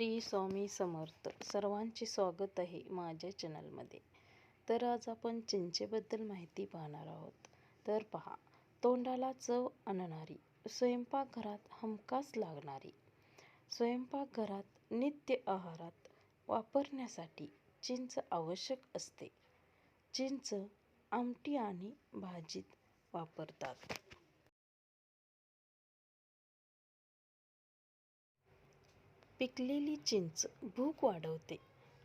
श्री स्वामी समर्थ. सर्वांचे स्वागत आहे माझ्या चॅनलमध्ये. तर आज आपण चिंचेबद्दल माहिती पाहणार आहोत. तर पहा तोंडाला चव आणणारी स्वयंपाकघरात हमखास लागणारी स्वयंपाकघरात नित्य आहारात वापरण्यासाठी चिंच आवश्यक असते. चिंच आमटी आणि भाजीत वापरतात. पिकलेली चिंच भूक वाढवते.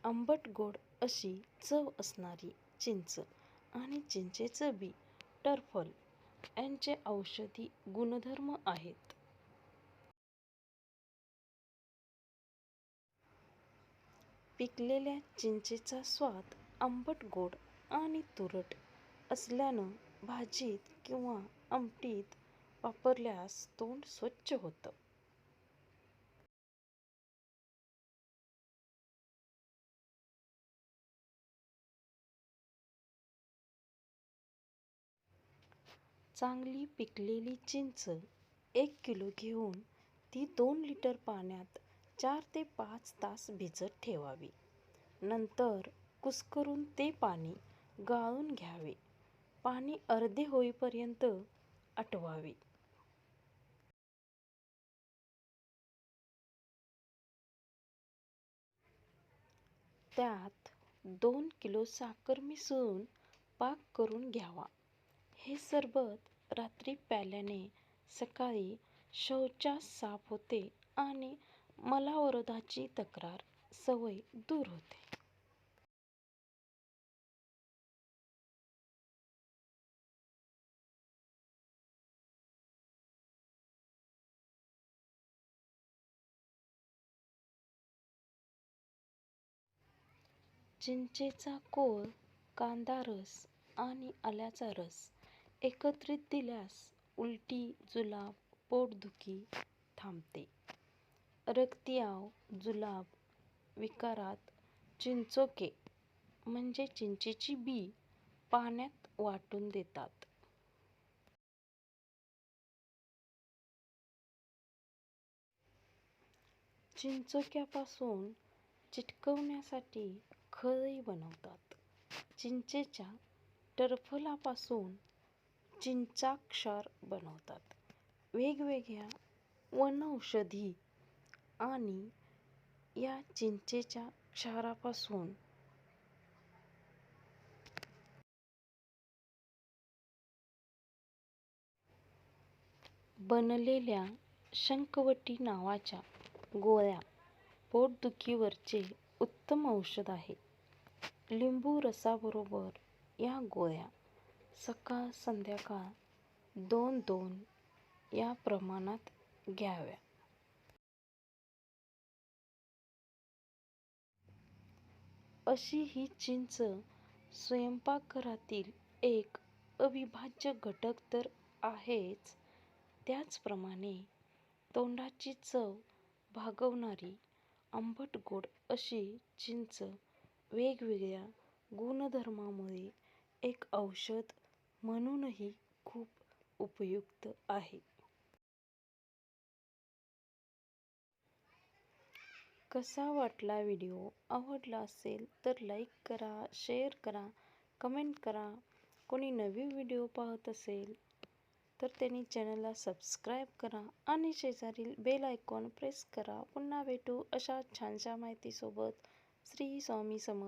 आंबट गोड अशी चव असणारी चिंच आणि चिंचेचं बी टरफल यांचे औषधी गुणधर्म आहेत. पिकलेल्या चिंचेचा स्वाद आंबट गोड आणि तुरट असल्यानं भाजीत किंवा आमटीत वापरल्यास तोंड स्वच्छ होतं. चांगली पिकलेली चिंच एक किलो घेऊन ती दोन लिटर पाण्यात चार ते पाच तास भिजत ठेवावी. नंतर कुस्करून ते पाणी गाळून घ्यावे. पाणी अर्धे होईपर्यंत आटवावे. त्यात दोन किलो साखर मिसळून पाक करून घ्यावा. हे सरबत रात्री प्यायल्याने सकाळी शौचास साफ होते आणि मलावरोधाची तक्रार सवय दूर होते. चिंचेचा कोळ कांदा रस आणि आल्याचा रस एकत्रित दिल्यास उलटी जुलाब पोटदुखी थांबते. रक्तियाव जुलाब विकारात चिंचोके म्हणजे चिंचेची बी पाण्यात वाटून देतात. चिंचोक्यापासून चिटकवण्यासाठी खळी बनवतात. चिंचेच्या टरफलापासून चिंचाक्षार बनवतात. वेगवेगळ्या वनौषधी आणि या चिंचेच्या क्षारापासून बनलेल्या शंखवटी नावाच्या गोळ्या पोटदुखीवरचे उत्तम औषध आहे. लिंबू रसाबरोबर या गोळ्या सकाळ संध्याकाळ दोन दोन या प्रमाणात घ्याव्या. अशी ही चिंच स्वयंपाकघरातील एक अविभाज्य घटक तर आहेच. त्याचप्रमाणे तोंडाची चव भागवणारी आंबट गोड अशी चिंच वेगवेगळ्या गुणधर्मामुळे एक औषध म्हणूनही खूप उपयुक्त आहे. कसा वाटला व्हिडिओ? आवडला असेल तर लाईक करा शेअर करा कमेंट करा. कोणी नवीन व्हिडिओ पाहत असेल तर त्यांनी चॅनलला सबस्क्राईब करा आणि शेजारील बेल आयकॉन प्रेस करा. पुन्हा भेटू अशा छानशा माहितीसोबत. श्री स्वामी समर्थ.